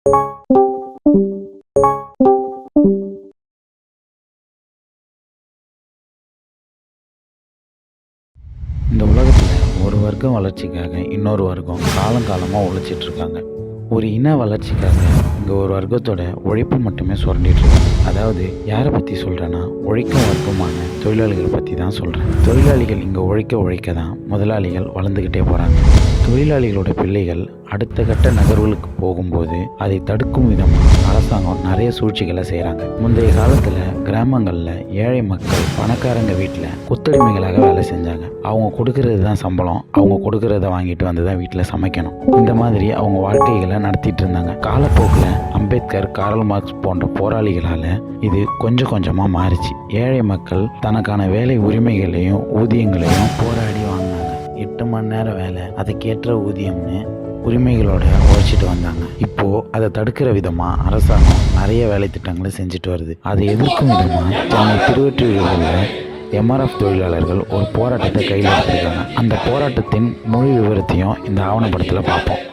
இந்த உலகத்தில் ஒரு வர்க்கம் வளர்ச்சிக்காக இன்னொரு வர்க்கம் காலங்காலமாக உழைச்சிட்டு இருக்காங்க ஒரு இன வளர்ச்சிக்காக இங்கே ஒரு வர்க்கத்தோட உழைப்பு மட்டுமே சுரண்டிட்டுருக்காங்க அதாவது யாரை பற்றி சொல்கிறேன்னா உழைக்கும் வர்க்கமான தொழிலாளிகள் பற்றி தான் சொல்கிறேன் தொழிலாளிகள் இங்கே உழைக்க உழைக்க தான் முதலாளிகள் வளர்ந்துக்கிட்டே போகிறாங்க தொழிலாளிகளோட பிள்ளைகள் அடுத்த கட்ட நகர்வுகளுக்கு போகும்போது அதை தடுக்கும் விதமாக அரசாங்கம் நிறைய சூழ்ச்சிகளை செய்கிறாங்க முந்தைய காலத்தில் கிராமங்களில் ஏழை மக்கள் பணக்காரங்க வீட்டில் கொத்தடிமைகளாக வேலை செஞ்சாங்க. அவங்க கொடுக்கறது தான் சம்பளம். அவங்க கொடுக்கறத வாங்கிட்டு வந்து தான் வீட்டில் சமைக்கணும். இந்த மாதிரி அவங்க வாழ்க்கைகளை நடத்திட்டு இருந்தாங்க. காலப்போக்கில் அம்பேத்கர் காரல் மார்க்ஸ் போன்ற போராளிகளால் இது கொஞ்சம் கொஞ்சமாக மாறிச்சு. ஏழை மக்கள் தனக்கான வேலை உரிமைகளையும் ஊதியங்களையும் போராடி மணி நேரம் வேலை அதுக்கேற்ற ஊதியம்னு உரிமைகளோட உழைச்சிட்டு வந்தாங்க. இப்போ அதை தடுக்கிற விதமா அரசாங்கம் நிறைய வேலை திட்டங்களை செஞ்சுட்டு வருது. அதை எதிர்க்கும் விதமா சென்னை திருவொற்றியூரில் எம்ஆர்எஃப் தொழிலாளர்கள் ஒரு போராட்டத்தை கையில் எடுத்திருக்காங்க. அந்த போராட்டத்தின் முழு விவரத்தையும் இந்த ஆவணப்படத்தில் பார்ப்போம்.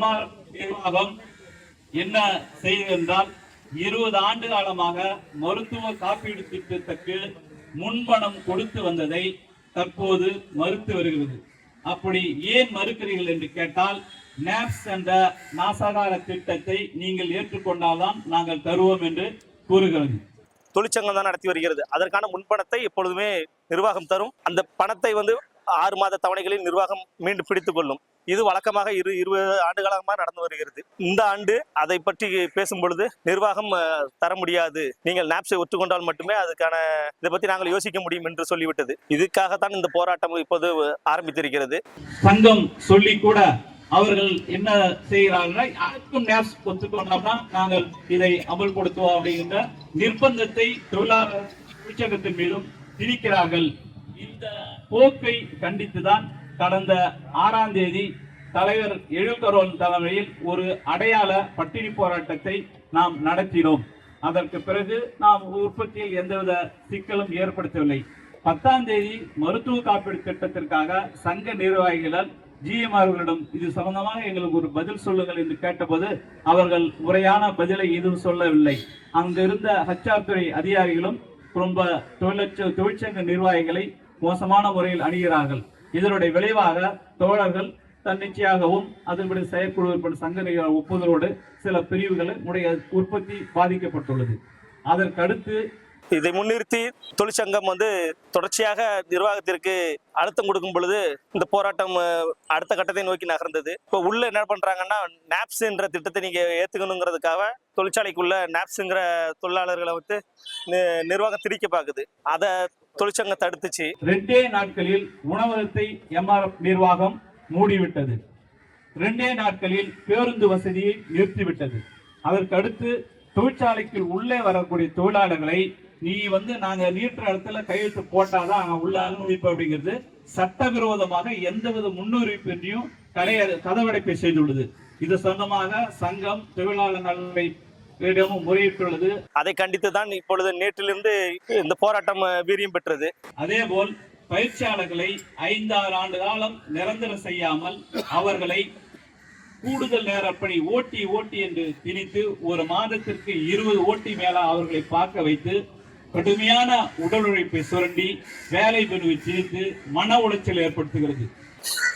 எம்ஆர் நிர்வாகம் என்ன செய்தது என்றால் இருபது ஆண்டு காலமாக மருத்துவ காப்பீடு திட்டத்துக்கு முன்பணம் கொடுத்து வந்ததை தற்போது மறுத்து வருகிறது. அப்படி ஏன் மறுக்கிறீர்கள் என்று கேட்டால் நேப்ஸ் என்ற நாசாகார திட்டத்தை நீங்கள் ஏற்றுக்கொண்டால்தான் நாங்கள் தருவோம் என்று கூறுகிறது. தொழிற்சங்கம் தான் நடத்தி வருகிறது. அதற்கான முன்பணத்தை எப்பொழுதுமே நிர்வாகம் தரும். அந்த பணத்தை வந்து ஆறு மாத தவணைகளில் நிர்வாகம் மீண்டும் பிடித்துக் கொள்ளும். இது வழக்கமாக இரு இருபது ஆண்டு காலமாக நடந்து வருகிறது. இந்த ஆண்டு அதை பற்றி பேசும் பொழுது நிர்வாகம் தர முடியாது. நீங்கள் நாப்ஸை ஒத்துக்கொண்டால் மட்டுமே அதுக்கான இதை பற்றி நாங்கள் யோசிக்க முடியும் என்று சொல்லிவிட்டது. இதுக்காகத்தான் இந்த போராட்டம் இப்போது ஆரம்பித்திருக்கிறது. சங்கம் சொல்லி கூட அவர்கள் என்ன செய்கிறார்கள்? யாருக்கும் நேப்ஸ் ஒத்துக்கொண்டோம்னா நாங்கள் இதை அமல்படுத்துவோம் அப்படிங்கிற நிர்பந்தத்தை தொழிலாளர் தொழிற்சங்கத்தின் மீதும் திணிக்கிறார்கள் இந்த போக்கை கண்டித்துதான் கடந்த ஆறாம் தேதி தலைவர் எழுகரோல் தலைமையில் ஒரு அடையாள பட்டினி போராட்டத்தை நாம் நடத்தினோம். அதற்கு பிறகு நாம் உற்பத்தியில் எந்தவித சிக்கலும் ஏற்படுத்தவில்லை. பத்தாம் தேதி மருத்துவ காப்பீடு திட்டத்திற்காக சங்க நிர்வாகிகளால் ஜிஎம் அவர்களிடம் இது சம்பந்தமாக எங்களுக்கு ஒரு பதில் சொல்லுங்கள் என்று கேட்டபோது அவர்கள் முறையான பதிலை எதுவும் சொல்லவில்லை. அங்கிருந்த ஹச்ஆர் துறை அதிகாரிகளும் ரொம்ப தொழிற்ச தொழிற்சங்க நிர்வாகிகளை மோசமான முறையில் அணுகிறார்கள். இதனுடைய விளைவாக தோழர்கள் தன்னிச்சையாகவும் அதன்படி செயற்குழு சங்க ஒப்புதலோடு சில பிரிவுகள் உடைய உற்பத்தி பாதிக்கப்பட்டுள்ளது. அதற்கடுத்து இதை முன்னிறுத்தி தொழிற்சங்கம் வந்து தொடர்ச்சியாக நிர்வாகத்திற்கு அழுத்தம் கொடுக்கும் பொழுது இந்த போராட்டம் அடுத்த கட்டத்தை நோக்கி நகர்ந்தது. இப்போ உள்ள என்ன பண்றாங்கன்னா நாப்ஸ்ன்ற திட்டத்தை நீங்க ஏத்துக்கணுங்கிறதுக்காக தொழிற்சாலைக்குள்ள நாப்ஸுங்கிற தொழிலாளர்களை வந்து நி- நிர்வாகம் திரிக்க பார்க்குது. அதை தொழிற்சங்கம் தடுத்துச்சு. ரெண்டே நாட்களில் உணவகத்தை எம்ஆர்எஃப் நிர்வாகம் மூடிவிட்டது. ரெண்டே நாட்களில் பேருந்து வசதியை நிறுத்திவிட்டது. அதற்கடுத்து தொழிற்சாலைக்கு உள்ளே வரக்கூடிய தொழிலாளர்களை நீ வந்து நாங்க நீட்டுற இடத்துல கையெழுத்து போட்டாதான் அங்க உள்ள அனுமதிப்பு அப்படிங்கிறது சட்டவிரோதமாக எந்தவித முன்னுரிமையின்றியும் கடையாது கதவடைப்பை செய்துள்ளது. இது சொந்தமாக சங்கம் தொழிலாளர் நலனை இடமும் முறையிட்டுள்ளது அதை கண்டித்து தான் இப்பொழுது நேற்றிலிருந்து இந்த போராட்டம் வீரியம் பெற்றது. அதேபோல் பயிற்சியாளர்களை ஐந்தாறு ஆண்டு காலம் நிரந்தரம் செய்யாமல் அவர்களை கூடுதல் நேர பணி ஓட்டி ஓட்டி என்று திணித்து ஒரு மாதத்திற்கு இருபது ஓட்டி மேல அவர்களை பார்க்க வைத்து கடுமையான உடல் உழைப்பை சுரண்டி வேலை பெறுவை திணித்து மன உளைச்சல் ஏற்படுத்துகிறது.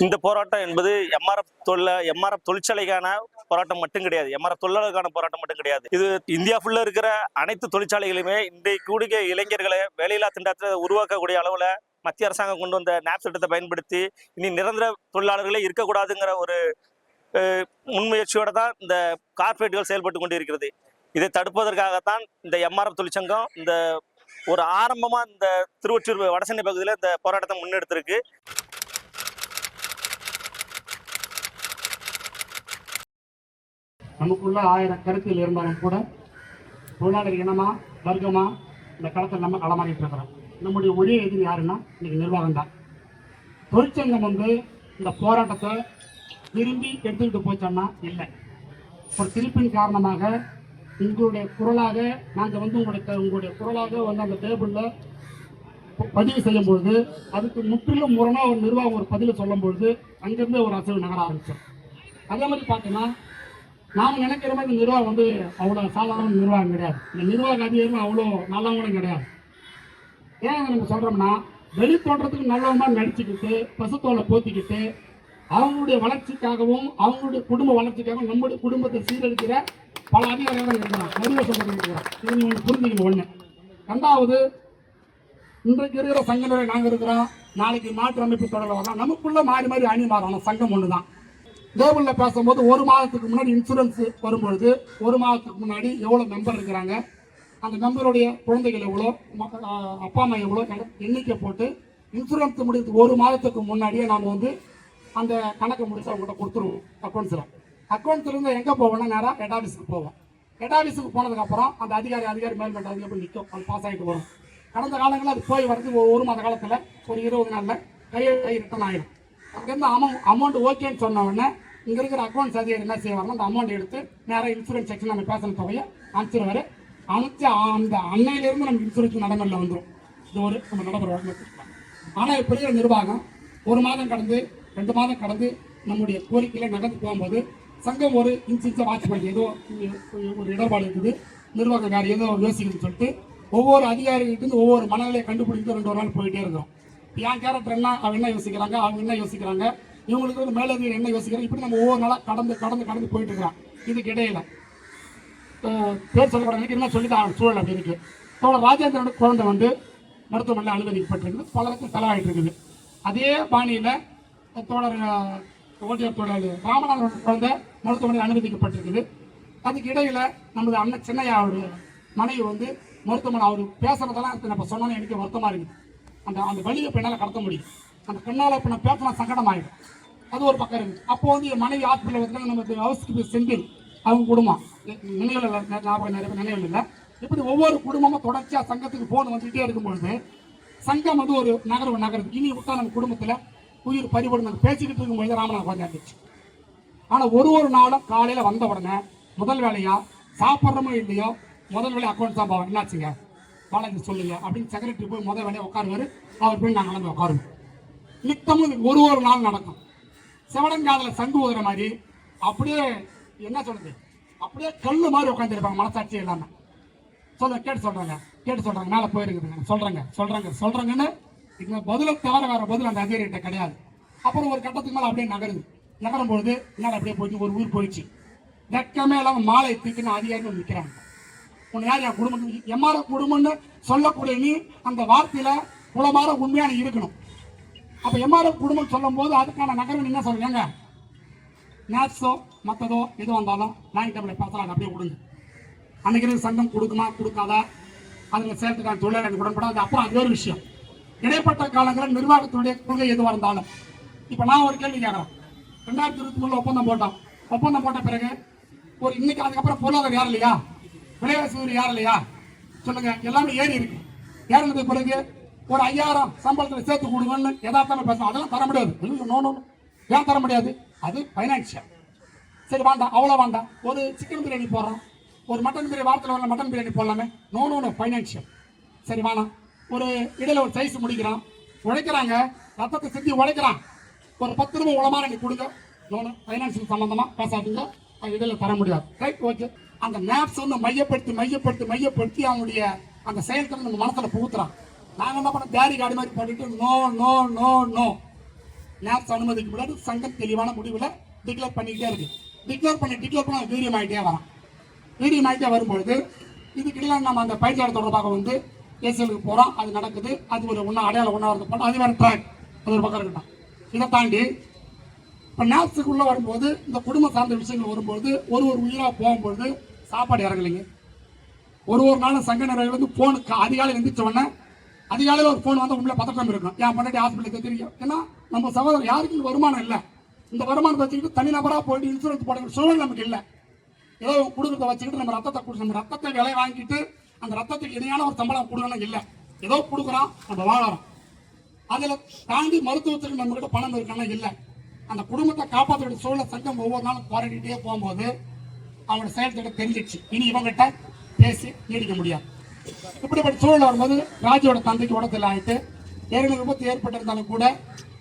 இந்த போராட்டம் என்பது எம்ஆர்எஃப் தொழில எம்ஆர்எஃப் தொழிற்சாலைக்கான போராட்டம் மட்டும் கிடையாது. எம்ஆர்எஃப் தொழிலாளருக்கான போராட்டம் மட்டும் கிடையாது. இது இந்தியா ஃபுல்லா இருக்கிற அனைத்து தொழிற்சாலைகளுமே இன்றைக்கு கூடிய இளைஞர்களை வேலையில்லா திண்டாட்டத்தை உருவாக்கக்கூடிய அளவுல மத்திய அரசாங்கம் கொண்டு வந்த நாப் திட்டத்தை பயன்படுத்தி இனி நிரந்தர தொழிலாளர்களே இருக்கக்கூடாதுங்கிற ஒரு அஹ், முன்முயற்சியோட தான் இந்த கார்ப்பரேட்டுகள் செயல்பட்டு கொண்டு இருக்கிறது இதை தடுப்பதற்காகத்தான் இந்த எம்ஆர்எஃப் தொழிற்சங்கம் இந்த ஒரு ஆரம்பமாக இந்த திருவொற்றியூர் வடசென்னை பகுதியில் இந்த போராட்டத்தை முன்னெடுத்திருக்கு. நமக்குள்ள ஆயிரம் கருத்தில் இருந்தாலும் கூட தொழிலாளர் இனமா வர்க்கமா இந்த களத்தில் நம்ம களமாறிட்டு இருக்கிறோம். நம்முடைய ஒரே எதிரி யாருன்னா இன்னைக்கு நிர்வாகம் தான். தொழிற்சங்கம் வந்து இந்த போராட்டத்தை திரும்பி எடுத்துக்கிட்டு போச்சோன்னா இல்லை. ஒரு திருப்பின் காரணமாக உங்களுடைய குரலாக நாங்கள் வந்து உங்களுடைய உங்களுடைய குரலாக வந்து அந்த டேபிளில் பதிவு செய்யும் பொழுது அதுக்கு முற்றிலும் முரணாக ஒரு நிர்வாகம் ஒரு பதிவு சொல்லும் பொழுது அங்கேருந்து ஒரு அசைவு நகர ஆரம்பித்தோம் அதே மாதிரி பார்த்தோன்னா நான் நினைக்கிற மாதிரி இந்த நிர்வாகம் வந்து அவ்வளோ சாதாரண நிர்வாகம் கிடையாது. இந்த நிர்வாக அதிகாரம் அவ்வளோ நல்லவங்களும் கிடையாது. ஏன் நம்ம சொல்கிறோம்னா வெளி தோற்றத்துக்கு நல்லவமா நடிச்சுக்கிட்டு பசுத்தோலை போத்திக்கிட்டு அவங்களுடைய வளர்ச்சிக்காகவும் அவங்களுடைய குடும்ப வளர்ச்சிக்காகவும் நம்முடைய குடும்பத்தை சீரழிக்கிற பல அதிகாரிகள் தான் இருக்கிறான் நிறைய சொல்லிட்டு இது புரிஞ்சுக்கணும் ஒன்று ரெண்டாவது இன்றைக்கு இருக்கிற சங்கங்களை நாங்கள் இருக்கிறோம். நாளைக்கு மாற்று அமைப்பு தொடர்பாக நமக்குள்ளே நமக்குள்ள மாறி மாறி அணி மாறணும் சங்கம் ஒன்று தான் டேபிளில் பேசும்போது ஒரு மாதத்துக்கு முன்னாடி இன்சூரன்ஸ் வரும்பொழுது ஒரு மாதத்துக்கு முன்னாடி எவ்வளோ மெம்பர் இருக்கிறாங்க? அந்த மெம்பருடைய குழந்தைகள் எவ்வளோ அப்பா அம்மா எவ்வளோ எண்ணிக்கை போட்டு இன்சூரன்ஸ் முடித்து ஒரு மாதத்துக்கு முன்னாடியே நாம் வந்து அந்த கணக்கை முடிச்சு அவங்ககிட்ட கொடுத்துருவோம் அக்கௌண்ட்ஸில் அக்கௌண்ட்ஸ்லேருந்து எங்கே போவோம்னா நேராக ஹெட் ஆஃபீஸுக்கு போவோம். ஹெட் ஆஃபீஸுக்கு போனதுக்கப்புறம் அந்த அதிகாரி அதிகாரி மேல்மட்ட அதிகாரி போய் நிற்கும் அது பாஸ் ஆகிட்டு வரும். கடந்த காலங்களில் அது போய் வரது. ஒரு மாத காலத்தில் ஒரு இருபது நாளில் கையை கை ரிட்டர்ன் ஆகிடும் அங்கேருந்து அமௌண்ட் அமௌண்ட் ஓகேன்னு சொன்ன உடனே இங்கே இருக்கிற அக்கௌண்ட்ஸ் அதிகாரி என்ன செய்வாங்க அந்த அமௌண்ட் எடுத்து நேராக இன்சூரன்ஸ் செக்ஷன் நம்ம பேசின தொகையை அனுப்பிச்சிருவாரு. அனுப்பிச்சு அந்த அன்னையிலேருந்து நம்ம இன்சூரன்ஸ் நடைமுறையில் வந்துடும் இது ஒரு நம்ம நடைமுறை வழங்கிட்டுருக்கோம் ஆனால் இப்போ இருக்கிற நிர்வாகம் ஒரு மாதம் கடந்து ரெண்டு மாதம் கடந்து நம்முடைய கோரிக்கையில நடந்து போகும்போது சங்கம் ஒரு இன்சின்ஸை வாட்ச் பண்ணி ஏதோ ஒரு இடர்பாடு இருக்குது. நிர்வாகம் வேறு ஏதோ யோசிக்கணும்னு சொல்லிட்டு ஒவ்வொரு அதிகாரிகிட்டேருந்து ஒவ்வொரு மனநிலையை கண்டுபிடித்து ரெண்டு ஒரு நாள் போயிட்டே இருக்கிறோம். என் கேரக்டர் என்ன அவங்க என்ன யோசிக்கிறாங்க அவங்க என்ன யோசிக்கிறாங்க இவங்களுக்கு வந்து மேலதிகாரி என்ன யோசிக்கிறாங்க இப்படி நம்ம ஒவ்வொரு நாளாக கடந்து கடந்து கடந்து போயிட்டு இருக்கிறோம் இதுக்கு இடையில பேர் சொல்லக்கூடாது என்ன சொல்லி தான் சூழல் அப்படி இருக்கு. தோழர் ராஜேந்திரனுடைய குழந்தை வந்து மருத்துவமனையில் அனுமதிக்கப்பட்டிருக்குது பலருக்கு செலவாயிட்டு இருக்குது அதே பாணியில் தோழர் அஹ், ஓட்டியர் தோழர் ராமநாதனுடைய குழந்தை மருத்துவமனையில் அனுமதிக்கப்பட்டிருக்குது. அதுக்கு இடையில நமது அண்ணன் சின்னையாவுடைய மனைவி வந்து மருத்துவமனை அவர் பேசுறதெல்லாம் நம்ம சொன்னோன்னு எனக்கு வருத்தமாக இருக்குது. அந்த அந்த வழியை இப்போ என்னால் கடத்த முடியும். அந்த கண்ணால் இப்போ நான் பேசினா சங்கடம் ஆயிடும் அது ஒரு பக்கம் இருக்குது அப்போ வந்து என் மனைவி ஹாஸ்பிட்டல் வந்தாங்க நம்ம ஹவுஸ்க்கு செந்தில் அவங்க குடும்பம் நினைவில் ஞாபகம் நிறைய நினைவில் இல்லை. இப்படி ஒவ்வொரு குடும்பமும் தொடர்ச்சியாக சங்கத்துக்கு போன் வந்துகிட்டே இருக்கும்பொழுது சங்கம் வந்து ஒரு நகர் நகருது. இனி விட்டா நம்ம குடும்பத்தில் உயிர் பறிபடும் நாங்கள் பேசிக்கிட்டு இருக்கும்பொழுது ராமநாத இருந்துச்சு ஆனால் ஒரு ஒரு நாளும் காலையில் வந்த உடனே முதல் வேலையா சாப்பிட்றமோ இல்லையோ முதல் வேலையை அக்கௌண்ட் தான் போவோம் என்னாச்சுங்க? பாலாஜி சொல்லுங்க அப்படின்னு செக்ரட்டரி போய் முதல் வேலையை உட்காருவாரு. அவர் போய் நாங்கள் கிளம்பி உட்காருவோம். நித்தமும் ஒரு ஒரு நாள் நடக்கும். சிவடங்காதுல சங்கு ஊதுற மாதிரி அப்படியே என்ன சொல்றது? அப்படியே கல்லு மாதிரி உட்காந்துருப்பாங்க மனசாட்சி இல்லாம. சொல்ல கேட்டு சொல்றாங்க கேட்டு சொல்றாங்க மேல போயிருக்குதுங்க. சொல்றாங்க சொல்றாங்க சொல்றாங்கன்னு இந்த பதிலை தவிர வேற பதில் அந்த அதிகாரிகிட்ட கிடையாது. அப்புறம் ஒரு கட்டத்துக்கு மேல அப்படியே நகருது. நகரும் பொழுது என்னால் அப்படியே போயிட்டு ஒரு ஊர் போயிடுச்சு. வெக்கமே இல்லாம மாலை தூக்கின்னு அதிகாரிகள் நிற்கிறாங்க உன்னை யார் என் குடும்பம் எம்மார குடும்பம்னு சொல்லக்கூடிய நீ அந்த வார்த்தையில குலமாற உண்மையான இருக்கணும். அப்ப எம்ஆர்எஃப் குடும்பம் சொல்லும் போது அதுக்கான நகரம் என்ன சொல்றீங்க? நேட்ஸோ மற்றதோ எது வந்தாலும் லைன் டேபிள் பேசலாம் அப்படியே கொடுங்க அன்னைக்கு சங்கம் கொடுக்குமா கொடுக்காதா? அதில் சேர்த்துக்கான தொழிலாளர்கள் உடன்படாது. அப்புறம் அது ஒரு விஷயம். இடைப்பட்ட காலங்களில் நிர்வாகத்துடைய கொள்கை எதுவாக இருந்தாலும் இப்போ நான் ஒரு கேள்வி கேட்குறேன். ரெண்டாயிரத்தி இருபத்தி மூணு ஒப்பந்தம் போட்டோம். ஒப்பந்தம் போட்ட பிறகு ஒரு இன்னைக்கு அதுக்கப்புறம் பொருளாதாரம் யார் இல்லையா? விலைவாசி யார் இல்லையா? சொல்லுங்க. எல்லாமே ஏறி இருக்கு. ஏறினது பிறகு ஒரு ஐயாயிரம் சம்பளத்தில் சேர்த்து கொடுங்கன்னு எதார்த்தமாக பேசணும். அதெல்லாம் தர முடியாது. இல்லை, நோ நோ ஏன் தர முடியாது? அது ஃபைனான்சியல் சரி வேண்டாம் அவ்வளோ வேண்டாம் ஒரு சிக்கன் பிரியாணி போடுறோம். ஒரு மட்டன் பிரியாணி வாரத்தில் வரல மட்டன் பிரியாணி போடலாமே. நோ நோ நோ ஃபைனான்சியல் சரி வேணாம் ஒரு இடையில ஒரு சைஸ் முடிக்கிறான். உழைக்கிறாங்க. ரத்தத்தை செஞ்சு உழைக்கிறான். ஒரு பத்து ரூபாய் உளமான நீங்கள் கொடுங்க. நோனு ஃபைனான்சியல் சம்மந்தமாக பேசாதீங்க. இடையில தர முடியாது. ரைட் ஓகே அந்த நேப்ஸ் வந்து மையப்படுத்தி மையப்படுத்தி மையப்படுத்தி அவனுடைய அந்த செயல்திறன் நம்ம மனசில் புகுத்துறான். நாங்கள் என்ன பண்ணோம்? பேரி காடி மாதிரி பண்ணிட்டு no no no no. NAPS அனுமதிக்க முடியாது சங்கம் தெளிவான முடிவில் டிக்ளேர் பண்ணிக்கிட்டே இருக்கு. டிக்ளேர் பண்ணி டிக்ளேர் பண்ண வீரியம் ஆகிட்டே வரான். வீரியம் ஆகிட்டே வரும்பொழுது இதுக்கிடையில நம்ம அந்த பயிற்சியாளர் தொடர்பாக வந்து ஏசியலுக்கு போகிறோம் அது நடக்குது. அது ஒரு ஒன்றா அடையாளம் ஒன்றா வரது பண்ணோம் அது வேறு ட்ராக் அது ஒரு பக்கம் இருக்கட்டும். இதை தாண்டி இப்போ நேப்ஸுக்குள்ளே வரும்போது இந்த குடும்பம் சார்ந்த விஷயங்கள் வரும்போது ஒரு ஒரு உயிராக போகும்பொழுது சாப்பாடு இறங்கலைங்க. ஒரு ஒரு நாளும் சங்க நிறைய வந்து ஃபோனு அதிகாலை எந்திரிச்ச உடனே அதிகாலையில் ஒரு ஃபோன் வந்து உங்களை பதட்டம் இருக்கும் என் பண்ணி ஹாஸ்பிட்டலுக்கு தெரியும் ஏன்னா நம்ம சகோதரர் யாருக்கும் இந்த வருமானம் இல்லை. இந்த வருமானத்தை வச்சுக்கிட்டு தனிநபராக போயிட்டு இன்சூரன்ஸ் போடுற சூழல் நமக்கு இல்லை. ஏதோ குடும்பத்தை வச்சுக்கிட்டு நம்ம ரத்தத்தை கொடுத்து நம்ம ரத்தத்தை விலை வாங்கிட்டு அந்த ரத்தத்துக்கு இணையான ஒரு சம்பளம் கொடுக்கணும் இல்லை. ஏதோ கொடுக்குறோம் நம்ம வாழறோம். அதில் தாண்டி மருத்துவத்துக்கு நம்ம கிட்ட பணம் இருக்கானா இல்லை. அந்த குடும்பத்தை காப்பாற்ற சூழலை சங்கம் ஒவ்வொரு நாளும் போராடிட்டே போகும்போது அவனோட செயல்திட்டம் தெரிஞ்சிச்சு இனி இவங்ககிட்ட பேசி நீடிக்க முடியாது. இப்படிப்பட்ட சூழல் வரும்போது ராஜுவோட தந்தைக்கு உடத்தில் ஆயிட்டு ஏற்கனவே விபத்து ஏற்பட்டிருந்தாலும் கூட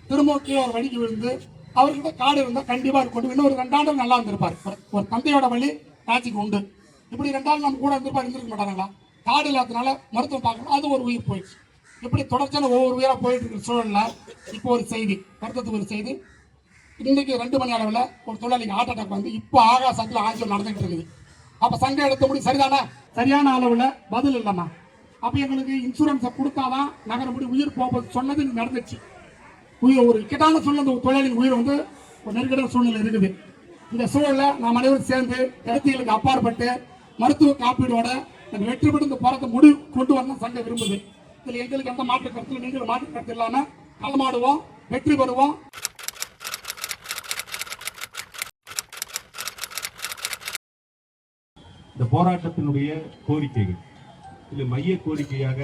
திருமூக்கி ஒரு வழிக்கு விழுந்து அவர்கிட்ட காடு இருந்தால் கண்டிப்பாக இருக்கும் இன்னும் ஒரு ரெண்டாண்டு நல்லா இருந்திருப்பார். ஒரு- தந்தையோட வழி ராஜிக்கு உண்டு. இப்படி ரெண்டாண்டு நம்ம கூட இருந்திருப்பார் இருந்திருக்க மாட்டாங்களா? காடு இல்லாதனால மருத்துவம் பார்க்கணும். அது ஒரு உயிர் போயிடுச்சு. இப்படி தொடர்ச்சியான ஒவ்வொரு உயிராக போயிட்டு இருக்கிற சூழலில் இப்போ ஒரு செய்தி வருத்தத்துக்கு ஒரு செய்தி. இன்னைக்கு ரெண்டு மணி அளவில் ஒரு தொழிலாளிக்கு ஹார்ட் அட்டாக் வந்து இப்போ ஆகாசத்தில் ஆய்ச்சல் நடந்துகிட்டு இருக்குது. அப்ப சங்கம் எடுத்த முடி சரிதானா? சரியான அளவுல பதில் இல்லைம்மா. அப்ப எங்களுக்கு இன்சூரன்ஸை கொடுத்தாதான் நகர முடி உயிர் போகுது சொன்னது நடந்துச்சு. உயிர் ஒரு இக்கட்டான சூழ்நிலை அந்த தொழிலாளியின் உயிர் வந்து ஒரு நெருக்கடியான சூழ்நிலை இருக்குது. இந்த சூழல நாம் அனைவரும் சேர்ந்து கருத்திகளுக்கு அப்பாற்பட்டு மருத்துவ காப்பீடோட நாங்கள் வெற்றி பெற்று இந்த போராட்ட முடிவு கொண்டு வரணும் சங்கம் விரும்புது. இதில் எங்களுக்கு எந்த மாற்று கருத்துல நீங்கள் மாற்று கருத்து இல்லாமல் களமாடுவோம் வெற்றி பெறுவோம். இந்த போராட்டத்தினுடைய கோரிக்கைகள் இதில் மைய கோரிக்கையாக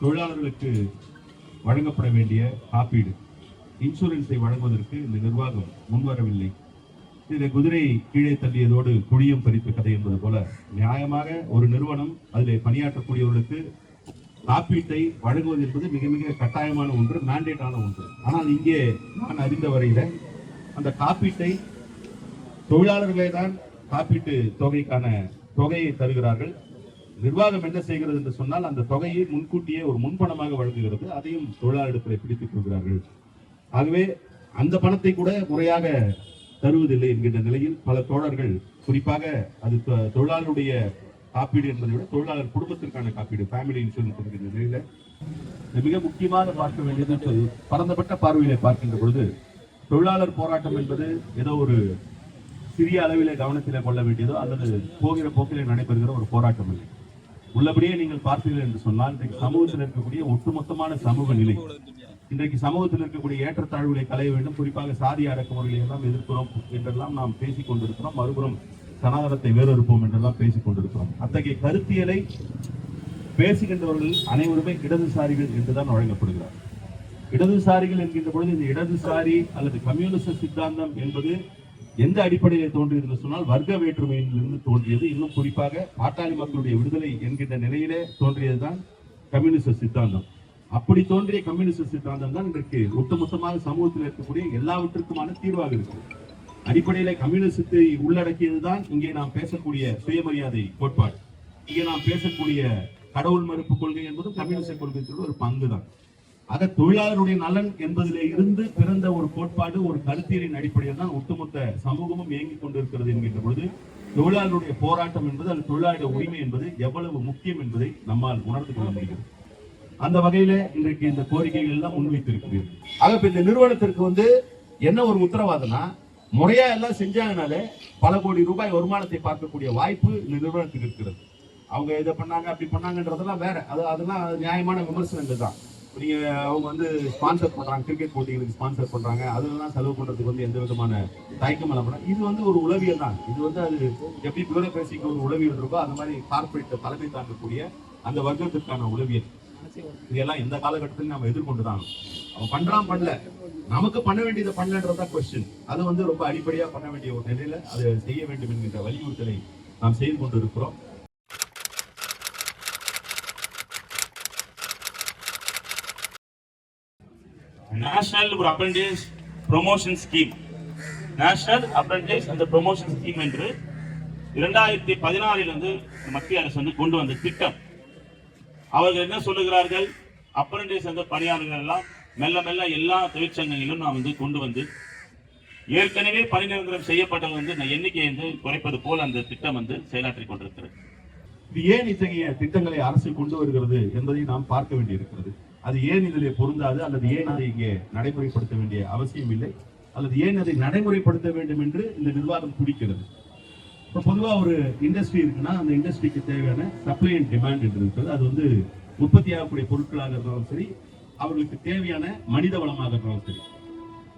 தொழிலாளர்களுக்கு வழங்கப்பட வேண்டிய காப்பீடு இன்சூரன்ஸை வழங்குவதற்கு இந்த நிர்வாகம் முன்வரவில்லை. இதில் குதிரை கீழே தள்ளியதோடு குழியும் பறித்த கதை என்பது போல நியாயமாக ஒரு நிறுவனம் அதில் பணியாற்றக்கூடியவர்களுக்கு காப்பீட்டை வழங்குவது என்பது மிக மிக கட்டாயமான ஒன்று மேண்டேட்டான ஒன்று. ஆனால் இங்கே நான் அறிந்த வரையில அந்த காப்பீட்டை தொழிலாளர்களே தான் காப்பீட்டு தொகைக்கான தொகையை தருகிறார்கள். நிர்வாகம் என்ன செய்கிறது என்று சொன்னால் அந்த தொகையை முன்கூட்டியே ஒரு முன்பணமாக வழங்குகிறது. அதையும் தொழிலாளர்களை பிடித்துக் கொள்கிறார்கள். ஆகவே அந்த பணத்தை கூட முறையாக தருவதில்லை என்கின்ற நிலையில் பல தோழர்கள் குறிப்பாக அது தொழிலாளருடைய காப்பீடு என்பதை விட தொழிலாளர் குடும்பத்திற்கான காப்பீடு ஃபேமிலி இன்சூரன்ஸ் என்கின்ற நிலையில மிக முக்கியமாக பார்க்க வேண்டியது பரந்தப்பட்ட பார்வையிலே பார்க்கின்ற பொழுது தொழிலாளர் போராட்டம் என்பது ஏதோ ஒரு சிறிய அளவிலே கவனத்திலே கொள்ள வேண்டியதோ அல்லது போகிற போக்கிலே நடைபெறுகிற ஒரு போராட்டம் இல்லை. உள்ளபடியே நீங்கள் பார்த்தீர்கள் என்று சொன்னால் இன்றைக்கு சமூகத்தில் இருக்கக்கூடிய ஒட்டுமொத்தமான சமூக நிலை இன்றைக்கு சமூகத்தில் இருக்கக்கூடிய ஏற்றத்தாழ்வுகளை களைய வேண்டும். குறிப்பாக சாதி அடக்குமுறைகளை எல்லாம் எதிர்க்கிறோம் என்றெல்லாம் நாம் பேசிக் கொண்டிருக்கிறோம். மறுபுறம் சனாதனத்தை வேறொருப்போம் என்றெல்லாம் பேசிக் கொண்டிருக்கிறோம். அத்தகைய கருத்தியலை பேசுகின்றவர்கள் அனைவருமே இடதுசாரிகள் என்றுதான் வழங்கப்படுகிறார் இடதுசாரிகள் என்கின்ற பொழுது இந்த இடதுசாரி அல்லது கம்யூனிச சித்தாந்தம் என்பது எந்த அடிப்படையில் தோன்றியது என்று சொன்னால் வர்க்க வேற்றுமையிலிருந்து தோன்றியது. இன்னும் குறிப்பாக பாட்டாளி மக்களுடைய விடுதலை என்கின்ற நிலையிலே தோன்றியதுதான் கம்யூனிச சித்தாந்தம். அப்படி தோன்றிய கம்யூனிச சித்தாந்தம் தான் இன்றைக்கு ஒட்டுமொத்தமாக சமூகத்தில் இருக்கக்கூடிய எல்லாவற்றுக்குமான தீர்வாக இருக்கு. அடிப்படையில கம்யூனிசத்தை உள்ளடக்கியதுதான் இங்கே நாம் பேசக்கூடிய சுயமரியாதை கோட்பாடு. இங்கே நாம் பேசக்கூடிய கடவுள் மறுப்பு கொள்கை என்பதும் கம்யூனிச கொள்கையோட ஒரு பங்கு தான் ஆக தொழிலாளருடைய நலன் என்பதிலே இருந்து பிறந்த ஒரு கோட்பாடு ஒரு கருத்தியலின் அடிப்படையில் தான் ஒட்டுமொத்த சமூகமும் இயங்கிக் கொண்டிருக்கிறது என்கின்ற பொழுது தொழிலாளருடைய போராட்டம் என்பது அது தொழிலாளருடைய உரிமை என்பது எவ்வளவு முக்கியம் என்பதை நம்மால் உணர்ந்து கொள்ள முடிகிறது. அந்த வகையில இன்றைக்கு இந்த கோரிக்கைகள் எல்லாம் முன்வைத்திருக்கிறீர்கள். ஆக இப்ப இந்த நிறுவனத்திற்கு வந்து என்ன ஒரு உத்தரவாதம்னா முறையா எல்லாம் செஞ்சாங்கனாலே பல கோடி ரூபாய் வருமானத்தை பார்க்கக்கூடிய வாய்ப்பு இந்த நிறுவனத்துக்கு இருக்கிறது. அவங்க இதை பண்ணாங்க அப்படி பண்ணாங்கன்றதெல்லாம் வேற. அது அதெல்லாம் நியாயமான விமர்சனங்கள் தான். நீங்கள் அவங்க வந்து ஸ்பான்சர் பண்ணுறாங்க கிரிக்கெட் போட்டிகளுக்கு ஸ்பான்சர் பண்ணுறாங்க அதெல்லாம் செலவு பண்ணுறதுக்கு வந்து எந்த விதமான தயக்கம் இல்லாமல் இது வந்து ஒரு உளவியல் தான். இது வந்து அது எப்படி பியூரோகிராசிக்கு ஒரு உளவியல் இருக்கோ அந்த மாதிரி கார்பரேட் தலைமை தாங்கக்கூடிய அந்த வர்க்கத்திற்கான உளவியல். இதெல்லாம் எந்த காலகட்டத்தில் நம்ம எதிர்கொண்டு தான் அவன் பண்ணுறான் பண்ணல. நமக்கு பண்ண வேண்டியதை பண்ணலன்றதுதான் கொஸ்டின் அது வந்து ரொம்ப அடிப்படையாக பண்ண வேண்டிய ஒரு நிலையில் அதை செய்ய வேண்டும் என்கின்ற வலியுறுத்தலை நாம் செய்து கொண்டு இருக்கிறோம் நேஷனல் ஒரு apprentice promotion scheme national apprentice அந்த ப்ரொமோஷன் ஸ்கீம் என்று இரண்டாயிரத்தி பதினாறில் வந்து மத்திய அரசு வந்து கொண்டு வந்த திட்டம். அவர்கள் என்ன சொல்லுகிறார்கள்? அப்ரண்டிஸ் அந்த பணியாளர்கள் எல்லாம் மெல்ல மெல்ல எல்லா தொழிற்சங்கங்களிலும் நாம் வந்து கொண்டு வந்து ஏற்கனவே பணி நிரந்தரம் செய்யப்பட்டது வந்து எண்ணிக்கையை வந்து குறைப்பது போல் அந்த திட்டம் வந்து செயலாற்றிக் கொண்டிருக்கிறது. ஏன் இத்தகைய திட்டங்களை அரசு கொண்டு வருகிறது என்பதை நாம் பார்க்க வேண்டியிருக்கிறது. அது ஏன் இதிலே பொருந்தாது? அல்லது ஏன் அதை இங்கே நடைமுறைப்படுத்த வேண்டிய அவசியம் இல்லை? அல்லது ஏன் அதை நடைமுறைப்படுத்த வேண்டும் என்று இந்த நிர்வாகம் துடிக்கிறது? இப்போ பொதுவாக ஒரு இண்டஸ்ட்ரி இருக்குன்னா அந்த இண்டஸ்ட்ரிக்கு தேவையான சப்ளை அண்ட் டிமாண்ட் என்று இருக்கிறது. அது வந்து உற்பத்தி ஆகக்கூடிய பொருட்களாக இருந்தாலும் சரி அவர்களுக்கு தேவையான மனித வளமாக இருந்தாலும் சரி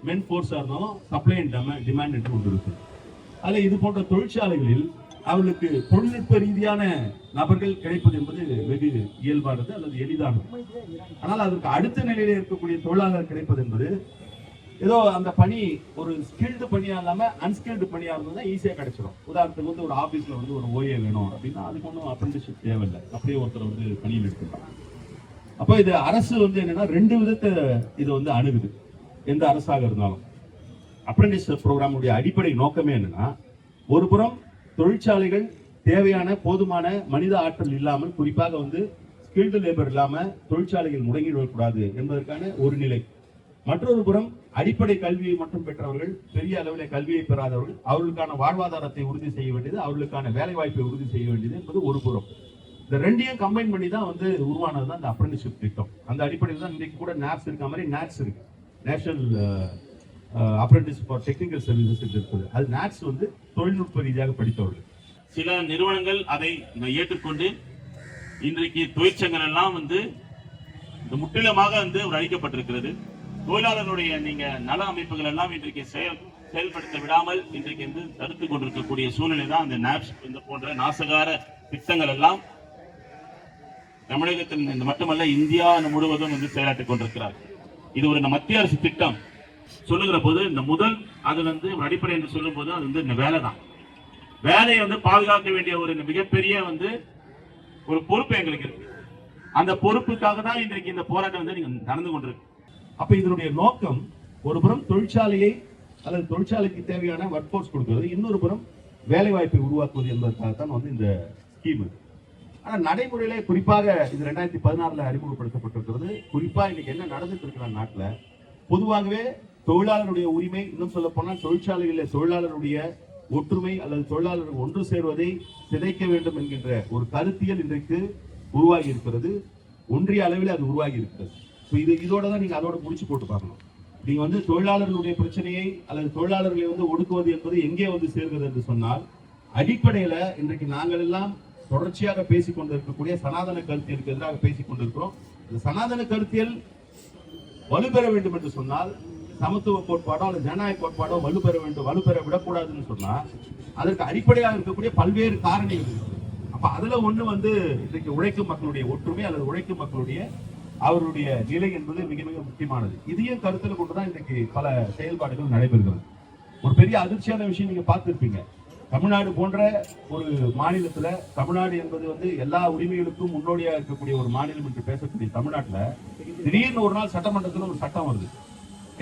மென் ஃபோர்ஸாக இருந்தாலும் சப்ளை அண்ட் டிமாண்ட் என்று ஒன்று இருக்குது. அதில் இது போன்ற தொழிற்சாலைகளில் அவர்களுக்கு தொழில்நுட்ப ரீதியான நபர்கள் கிடைப்பது என்பது வெகு இயல்பானது அல்லது எளிதானது. ஆனால் அதற்கு அடுத்த நிலையில இருக்கக்கூடிய தொழிலாளர் கிடைப்பது என்பது ஏதோ அந்த பணி ஒரு ஸ்கில்டு பணியா இல்லாம அன்ஸ்கில்டு பணியா இருந்ததுன்னா ஈஸியா கிடைச்சிடும் உதாரணத்துக்கு வந்து ஒரு ஆபீஸ்ல வந்து ஒரு ஓஏ வேணும் அப்படின்னா அதுக்கு ஒன்றும் அப்ரெண்டிஸ்ஷிப் தேவையில்லை. அப்படியே ஒருத்தர் வந்து பணியில் எடுத்துக்கலாம் அப்போ இது அரசு வந்து என்னன்னா ரெண்டு விதத்தை இது வந்து அணுகுது. எந்த அரசாக இருந்தாலும். அப்ரெண்டிஸ் ப்ரோக்ராமுடைய அடிப்படை நோக்கமே என்னன்னா ஒரு புறம் தொழிற்சாலைகள் தேவையான போதுமான மனித ஆற்றல் இல்லாமல் குறிப்பாக வந்து ஸ்கில்டு லேபர் இல்லாமல் தொழிற்சாலைகள் முடங்கிவிடக்கூடாது என்பதற்கான ஒரு நிலை. மற்றொரு புறம் அடிப்படை கல்வியை மட்டும் பெற்றவர்கள் பெரிய அளவில் கல்வியை பெறாதவர்கள் அவர்களுக்கான வாழ்வாதாரத்தை உறுதி செய்ய வேண்டியது அவர்களுக்கான வேலை வாய்ப்பை உறுதி செய்ய வேண்டியது என்பது ஒரு புறம். இந்த ரெண்டையும் கம்பைன் பண்ணி தான் வந்து உருவானது தான் இந்த அப்ரண்டிஷிப் திட்டம். அந்த அடிப்படையில் தான் இன்றைக்கு கூட நேப்ஸ் இருக்க மாதிரி நேட்ஸ் இருக்கு. National apprentice for technical services இருக்குது. அது நேட்ஸ் வந்து தொழில்நுட்ப ரீதியாக படித்தவர்கள். சில நிறுவனங்கள் அதை ஏற்றுக்கொண்டு இன்றைக்கு தொழிற்சங்கள் எல்லாம் வந்து முற்றிலுமாக வந்து ஒரு அழிக்கப்பட்டிருக்கிறது. தொழிலாளர்களுடைய நீங்க நல அமைப்புகள் எல்லாம் இன்றைக்கு செயல் செயல்படுத்த விடாமல் இன்றைக்கு வந்து தடுத்து கொண்டிருக்கக்கூடிய சூழ்நிலை தான் அந்த நாப்ஸ் இந்த போன்ற நாசகார திட்டங்கள் எல்லாம் தமிழகத்தில் இந்த மட்டுமல்ல இந்தியா முழுவதும் வந்து செயலாற்றிக் கொண்டிருக்கிறார் இது ஒரு மத்திய அரசு திட்டம். சொல்லுகிற போது இந்த முதல் அது வந்து ஒரு அடிப்படை என்று சொல்லும் போது அது வந்து இந்த வேலை தான் வேலையை வந்து பாதுகாக்க வேண்டிய ஒரு மிகப்பெரிய வந்து ஒரு பொறுப்பு எங்களுக்கு இருக்கு. அந்த பொறுப்புக்காக தான் இன்றைக்கு இந்த போராட்டம் வந்து நீங்க நடந்து கொண்டிருக்கு. அப்ப இதனுடைய நோக்கம் ஒரு புறம் தொழிற்சாலையை அல்லது தொழிற்சாலைக்கு தேவையான ஒர்க் ஃபோர்ஸ் கொடுக்கிறது இன்னொரு புறம் வேலை வாய்ப்பை உருவாக்குவது என்பதற்காகத்தான் வந்து இந்த ஸ்கீம் ஆனால் நடைமுறையில குறிப்பாக இது ரெண்டாயிரத்தி பதினாறுல அறிமுகப்படுத்தப்பட்டிருக்கிறது. குறிப்பாக இன்னைக்கு என்ன நடந்துட்டு இருக்கிற நாட்டில் பொதுவாகவே தொழிலாளருடைய உரிமை இன்னும் சொல்ல போனால் தொழிற்சாலைகளில் தொழிலாளருடைய ஒற்றுமை அல்லது தொழிலாளர்கள் ஒன்று சேர்வதை சிதைக்க வேண்டும் என்கின்ற ஒரு கருத்தியல் இன்றைக்கு உருவாகி இருக்கிறது ஒன்றிய அளவில் அது உருவாகி இருக்கிறது ஸோ இது இதோட தான் நீங்கள் அதோட முடிச்சு போட்டு பார்க்கணும். நீங்கள் வந்து தொழிலாளர்களுடைய பிரச்சனையை அல்லது தொழிலாளர்களை வந்து ஒடுக்குவது என்பது எங்கே வந்து சேர்கிறது என்று சொன்னால் அடிப்படையில் இன்றைக்கு நாங்கள் எல்லாம் தொடர்ச்சியாக பேசிக் கொண்டிருக்கக்கூடிய சனாதன கருத்தியலுக்கு எதிராக பேசிக் கொண்டிருக்கிறோம். இந்த சனாதன கருத்தியல் வலுப்பெற வேண்டும் என்று சொன்னால் சமத்துவ கோட்பாடோ அல்லது ஜனநாயக கோட்பாடோ வலுப்பெற வேண்டும் வலுப்பெற விடக்கூடாதுன்னு சொன்னா அதற்கு அடிப்படையாக இருக்கக்கூடிய பல்வேறு காரணிகள். அப்போ அப்ப அதுல ஒண்ணு வந்து இன்றைக்கு உழைக்கும் மக்களுடைய ஒற்றுமை அல்லது உழைக்கும் மக்களுடைய அவருடைய நிலை என்பது மிக மிக முக்கியமானது. இதையும் கருத்தில் கொண்டுதான் இன்றைக்கு பல செயல்பாடுகள் நடைபெறுகிறது. ஒரு பெரிய அதிர்ச்சியான விஷயம் நீங்க பார்த்துருப்பீங்க. தமிழ்நாடு போன்ற ஒரு மாநிலத்துல தமிழ்நாடு என்பது வந்து எல்லா உரிமைகளுக்கும் முன்னோடியா இருக்கக்கூடிய ஒரு மாநிலம் என்று பேசக்கூடிய தமிழ்நாட்டுல திடீர்னு ஒரு நாள் சட்டமன்றத்தில் ஒரு சட்டம் வருது.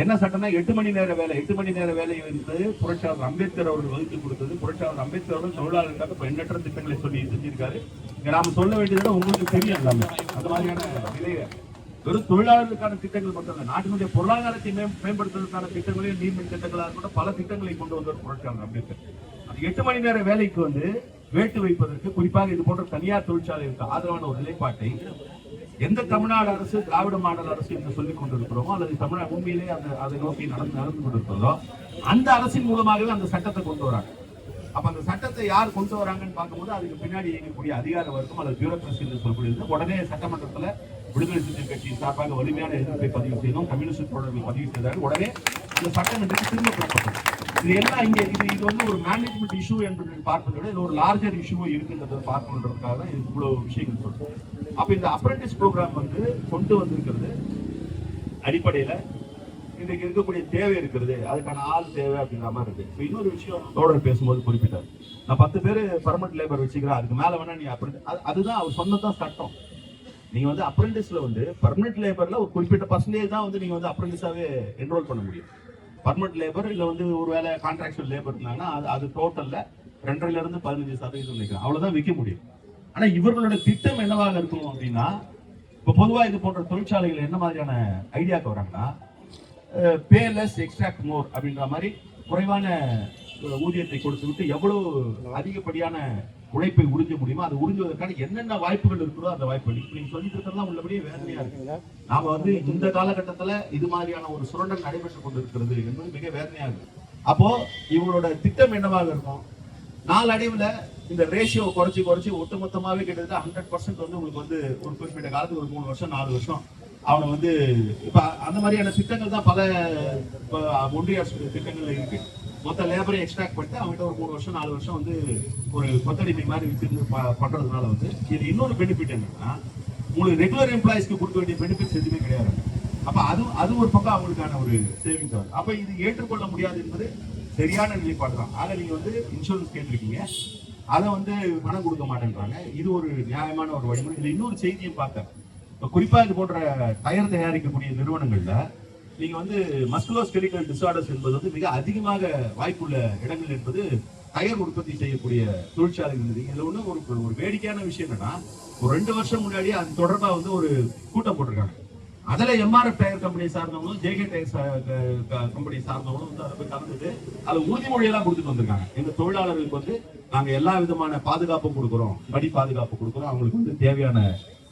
என்ன சட்டம்னா எட்டு மணி நேர வேலை எட்டு மணி நேர வேலை வந்து புரட்சியாளர் அம்பேத்கர் அவர்கள் வகுத்து கொடுத்தது. புரட்சியாளர் அம்பேத்கர் அவர்கள் தொழிலாளர்களுக்காக எண்ணற்ற திட்டங்களை சொல்லி செஞ்சிருக்காரு. இங்க நாம சொல்ல வேண்டியதை உங்களுக்கு தெரியும் எல்லாமே. அந்த மாதிரியான நிலையை. வெறும் தொழிலாளர்களுக்கான திட்டங்கள் மட்டும் நாட்டினுடைய பொருளாதாரத்தை மேம்படுத்துவதற்கான திட்டங்களையும் நீர்மின் திட்டங்களாக கூட பல திட்டங்களை கொண்டு வந்தவர் புரட்சியாளர் அம்பேத்கர். அந்த எட்டு மணி நேர வேலைக்கு வந்து வேட்டு வைப்பதற்கு குறிப்பாக இது போன்ற தனியார் தொழிற்சாலைகளுக்கு ஆதரவான ஒரு நிலைப்பாட்டை எந்த தமிழ்நாடு அரசு திராவிட மாடல் அரசு என்று சொல்லிக் கொண்டிருக்கிறோமோ அல்லது தமிழ்நாடு உண்மையிலே அந்த அதை நோக்கி நடந்து நடந்து கொண்டிருக்கிறதோ அந்த அரசின் மூலமாகவே அந்த சட்டத்தை கொண்டு வராங்க. அப்ப அந்த சட்டத்தை யார் கொண்டு வராங்கன்னு பார்க்கும்போது அதுக்கு பின்னாடி இயங்கக்கூடிய அதிகார வர்க்கம் அல்லது பியூரோக்ரஸி என்று சொல்லக்கூடியது உடனே சட்டமன்றத்தில் விடுதலை சிறுத்தை கட்சி சார்பாக வலிமையான எதிர்ப்பை பதிவு செய்தோம். கம்யூனிஸ்ட் தோழர்கள் பதிவு செய்தார்கள். உடனே இந்த சட்டம் திரும்ப பெறப்பட்டது இது எல்லாம் இங்கே இது இது வந்து ஒரு மேனேஜ்மெண்ட் இஷ்யூ என்பதை பார்ப்பதை விட இது ஒரு லார்ஜர் இஷ்யூ இருக்குன்றதை பார்க்கணுன்றதுக்காக தான் இது இவ்வளோ விஷயங்கள் சொல்றோம். அப்போ இந்த அப்ரெண்டிஸ் ப்ரோக்ராம் வந்து கொண்டு வந்திருக்கிறது. அடிப்படையில் இன்றைக்கு இருக்கக்கூடிய தேவை இருக்கிறது. அதுக்கான ஆள் தேவை அப்படிங்கிற மாதிரி இருக்கு. இப்போ இன்னொரு விஷயம் தோழர் பேசும்போது குறிப்பிட்டார். நான் பத்து பேர் பர்மனன்ட் லேபர் வச்சுக்கிறேன். அதுக்கு மேலே வேணா நீ அப்படி அதுதான் அவர் சொன்னதான் சட்டம். நீங்க வந்து அப்ரெண்டிஸ்ல வந்து பர்மனெண்ட் லேபர்ல ஒரு குறிப்பிட்ட பர்சன்டேஜ் தான் வந்து நீங்க வந்து அப்ரெண்டிஸாவே என்ரோல் பண்ண முடியும். பர்மனெண்ட் லேபர் இல்ல வந்து ஒருவேளை கான்ட்ராக்சுவல் லேபர் இருந்தாங்கன்னா அது அது டோட்டல்ல ரெண்டரைல இருந்து பதினஞ்சு சதவீதம் நினைக்கிறேன். அவ்வளவுதான் விற்க முடியும். ஆனா இவர்களோட திட்டம் என்னவாக இருக்கும் அப்படின்னா இப்ப பொதுவா இது போன்ற தொழிற்சாலைகள் என்ன மாதிரியான ஐடியாவுக்கு வராங்கன்னா பேலஸ் எக்ஸ்ட்ராக்ட் மோர் அப்படின்ற மாதிரி குறைவான ஊதியத்தை கொடுத்து விட்டு எவ்வளவு அதிகப்படியான உழைப்பை உறிஞ்ச முடியுமோ? அதை உறிஞ்சுவதற்கான என்னென்ன வாய்ப்புகள் இருக்கிறதோ அந்த வாய்ப்புகள் இப்ப நீங்க சொல்லிட்டு இருக்கிறதெல்லாம் உள்ளபடியே வேதனையா இருக்கு. நாம வந்து இந்த காலகட்டத்துல இது மாதிரியான ஒரு சுரண்டல் நடைபெற்றுக் கொண்டிருக்கிறது என்பது மிக வேதனையா இருக்கு. அப்போ இவங்களோட திட்டம் என்னவாக இருக்கும்? நாளடைவுல இந்த ரேஷியோ குறைச்சி குறைச்சி ஒட்டுமொத்தமாவே கிட்டத்தட்ட ஹண்ட்ரட் பர்சன்ட் வந்து உங்களுக்கு வந்து ஒரு குறிப்பிட்ட காலத்துக்கு ஒரு மூணு வருஷம் நாலு வருஷம் அவனை வந்து இப்ப அந்த மாதிரியான திட்டங்கள் தான் பல ஒன்றிய அரசு திட்டங்கள்ல இருக்கு. மொத்த லேபரை எக்ஸ்ட்ராக்ட் பண்ணிட்டு அவங்ககிட்ட ஒரு மூணு வருஷம் நாலு வருஷம் வந்து ஒரு கொத்தடிமை மாதிரி வச்சிருந்து ப- வந்து இது இன்னொரு பெனிஃபிட் என்னன்னா உங்களுக்கு ரெகுலர் எம்ப்ளாயிஸ்க்கு கொடுக்க வேண்டிய பெனிஃபிட்ஸ் எதுவுமே கிடையாது. அப்போ அது அது ஒரு பக்கம் அவங்களுக்கான ஒரு சேவிங்ஸ் ஆகுது அப்போ இது ஏற்றுக்கொள்ள முடியாது என்பது சரியான நிலைப்பாடு தான். ஆக நீங்கள் வந்து இன்சூரன்ஸ் கேட்டிருக்கீங்க. அதை வந்து பணம் கொடுக்க மாட்டேன்றாங்க. இது ஒரு நியாயமான ஒரு வழிமுறை. இதில் இன்னொரு செய்தியும் பார்த்தேன். இப்போ குறிப்பாக இது போன்ற டயர் தயாரிக்கக்கூடிய நிறுவனங்களில் நீங்க வந்து மஸ்குலோஸ்கெலிட்டல் டிசார்டர்ஸ் என்பது வந்து மிக அதிகமாக வாய்ப்புள்ள இடங்கள் என்பது டயர் உற்பத்தி செய்யக்கூடிய தொழிற்சாலைகள் இது. இதுல ஒண்ணு ஒரு ஒரு வேடிக்கையான விஷயம் என்னன்னா ஒரு ரெண்டு வருஷம் முன்னாடி அது தொடர்பா வந்து ஒரு கூட்டம் போட்டிருக்காங்க. அதுல எம்ஆர்எஃப் டயர் கம்பெனி சார்ந்தவங்களும் ஜேகே டயர் கம்பெனி சார்ந்தவங்களும் வந்து அதை போய் கலந்துட்டு அது உறுதிமொழியெல்லாம் கொடுத்துட்டு வந்திருக்காங்க. எங்க தொழிலாளர்களுக்கு வந்து நாங்க எல்லா விதமான பாதுகாப்பும் கொடுக்குறோம். படி பாதுகாப்பு கொடுக்குறோம். அவங்களுக்கு வந்து தேவையான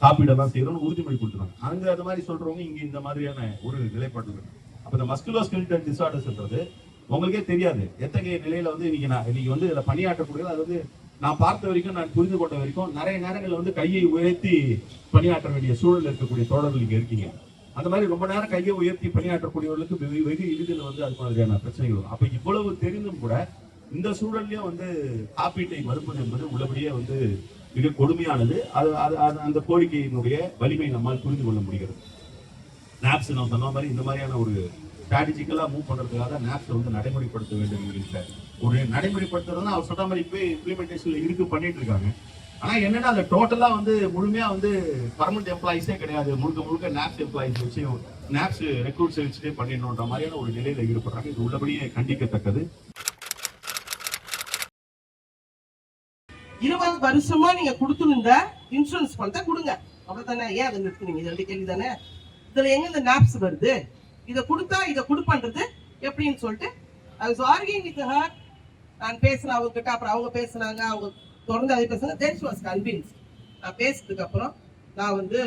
காப்பீடெல்லாம் செய்யறோம் உறுதிமொழி கொடுத்துருவாங்க. அங்க அந்த மாதிரி சொல்றவங்க இங்க இந்த மாதிரியான ஒரு நிலைப்பாடு இருக்கு அப்ப இந்த மஸ்குலோஸ்கெலிட்டல் டிசார்டர்ஸ்ன்றது உங்களுக்கே தெரியாது. எத்தகைய நிலையில வந்து இன்னைக்கு நான் இன்னைக்கு வந்து இதுல பணியாற்றக்கூடிய அது வந்து நான் பார்த்த வரைக்கும் நான் புரிந்து கொண்ட வரைக்கும் நிறைய நேரங்களில் வந்து கையை உயர்த்தி பணியாற்ற வேண்டிய சூழல் இருக்கக்கூடிய தோழர்கள் இங்க இருக்கீங்க. அந்த மாதிரி ரொம்ப நேரம் கையை உயர்த்தி பணியாற்றக்கூடியவர்களுக்கு வெகு வெகு எளிதில் வந்து அது மாதிரியான பிரச்சனைகள் வரும். அப்ப இவ்வளவு தெரிந்தும் கூட இந்த சூழல்லையும் வந்து காப்பீட்டை மறுப்பது என்பது உள்ளபடியே வந்து மிக கொடுமையானது. அது அது அது அந்த கோரிக்கையினுடைய வலிமை நம்மால் புரிந்து கொள்ள முடிகிறது. நாப்ஸ் நான் சொன்ன மாதிரி இந்த மாதிரியான ஒரு ஸ்ட்ராட்டஜிக்கலாக மூவ் பண்ணுறதுக்காக நாப்ஸ் வந்து நடைமுறைப்படுத்த வேண்டும் என்கிற ஒரு நடைமுறைப்படுத்துறதுனா அவர் சொன்ன மாதிரி இப்போ இம்ப்ளிமெண்டேஷனில் இருக்கு பண்ணிட்டு இருக்காங்க. ஆனால் என்னன்னா அந்த டோட்டலாக வந்து முழுமையாக வந்து பர்மனன்ட் எம்ப்ளாயிஸே கிடையாது. முழுக்க முழுக்க நாப்ஸ் எம்ப்ளாயிஸ் வச்சு நாப்ஸ் ரெக்ரூட்ஸ் வச்சுட்டே பண்ணிடணுன்ற மாதிரியான ஒரு நிலையில் ஈடுபடுறாங்க. இது உள்ளபடியே கண்டிக்கத்தக்கது. இருபது வருஷமா நீங்க கொடுத்துருந்த இன்சூரன்ஸ் பணத்தை கொடுங்க. அவ்வளவுதானே? ஏன் அதை நிறுத்துனீங்க? இது ரெண்டு கேள்வி தானே இதுல எங்க இந்த நாப்ஸ் வருது? இதை கொடுத்தா இதை கொடுப்பன்றது எப்படின்னு சொல்லிட்டு I was working with her நான் பேசுனேன் அவங்க கிட்ட அப்புறம் அவங்க பேசுனாங்க அவங்க தொடர்ந்து அதை பேசுனாங்க. தென் வாஸ் கன்வின்ஸ் நான் பேசுனதுக்கு அப்புறம் நான் வந்து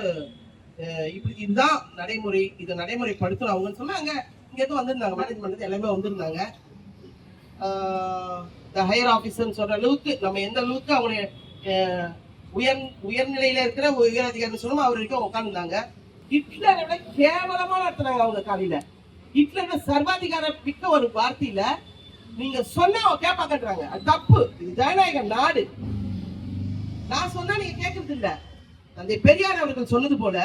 இப்படி இதுதான் நடைமுறை இதை நடைமுறைப்படுத்தணும் அவங்கன்னு சொன்னாங்க. இங்கே இருந்து வந்திருந்தாங்க மேனேஜ்மெண்ட் எல்லாமே வந்திருந்தாங்க. த ஹையர் ஆஃபீஸர்னு சொல்ற அளவுக்கு நம்ம எந்த அளவுக்கு அவங்க உயர் உயர்நிலையில இருக்கிற உயர் அதிகாரி சொல்லணும் அவர் வரைக்கும் உட்காந்துருந்தாங்க ஹிட்லரை விட கேவலமா நடத்துனாங்க அவங்க காலையில ஹிட்லரோட சர்வாதிகார மிக்க ஒரு வார்த்தையில நீங்க சொன்னால் அவங்க கேட்பாங்கன்றாங்க அது தப்பு. இது ஜனநாயக நாடு. நான் சொன்னா நீங்க கேட்கறது இல்ல. தந்தை பெரியார் அவர்கள் சொன்னது போல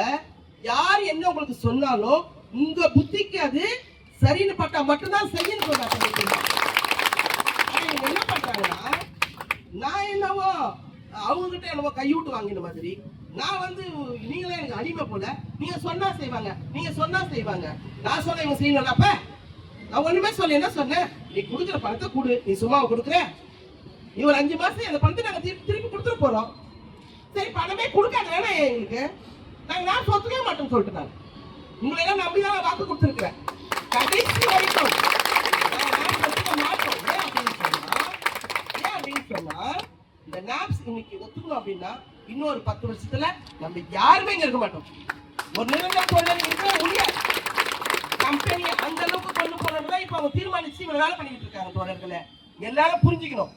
யார் என்ன உங்களுக்கு சொன்னாலும் உங்க புத்திக்கு அது சரின்னு பட்டா மட்டும்தான் சரின்னு சொல்றாங்க. இவங்க நான் என்னவோ அவங்க கிட்ட என்னவோ கையூட்டு வாங்கின மாதிரி. நான் வந்து நீங்களே எனக்கு அடிமை போல. நீங்க சொன்னா செய்வாங்க. நீங்க சொன்னா செய்வாங்க. நான் சொன்ன இவங்க செய்யணும்லப்ப நான் ஒண்ணுமே சொல்ல என்ன சொன்னேன் நீ கொடுக்குற பணத்தை கொடு. நீ சும்மா கொடுக்குற? இவர் அஞ்சு மாசம் அந்த பணத்தை நாங்க திருப்பி திருப்பி கொடுத்துட்டு போறோம். சரி பணமே கொடுக்காத வேணாம் எங்களுக்கு. நாங்க நான் சொத்துக்கவே மாட்டோம்னு சொல்லிட்டு நான். உங்களை எல்லாம் நம்பி தான் வாக்கு கொடுத்துருக்கேன் கடைசி வரைக்கும் நாங்க நாட்டு ஒத்துக்க மாட்டோம் ஏன் அப்படின்னு சொன்னா ஏன் அப்படின்னு சொன்னா இந்த நாப்ஸ் இன்னைக்கு ஒத்துக்கணும் அப்படின்னா இன்னொரு பத்து வருஷத்துல நம்ம யாருமே இங்க இருக்க மாட்டோம். ஒரு நிரந்தர தொழில் இருக்கவே முடியாது கம்பெனி அந்த அளவுக்கு கொண்டு போறதுதான் இப்ப அவங்க தீர்மானிச்சு இவ்வளவு வேலை பண்ணிட்டு இருக்காங்க தோழர்களை. எல்லாரும் புரிஞ்சுக்கணும்.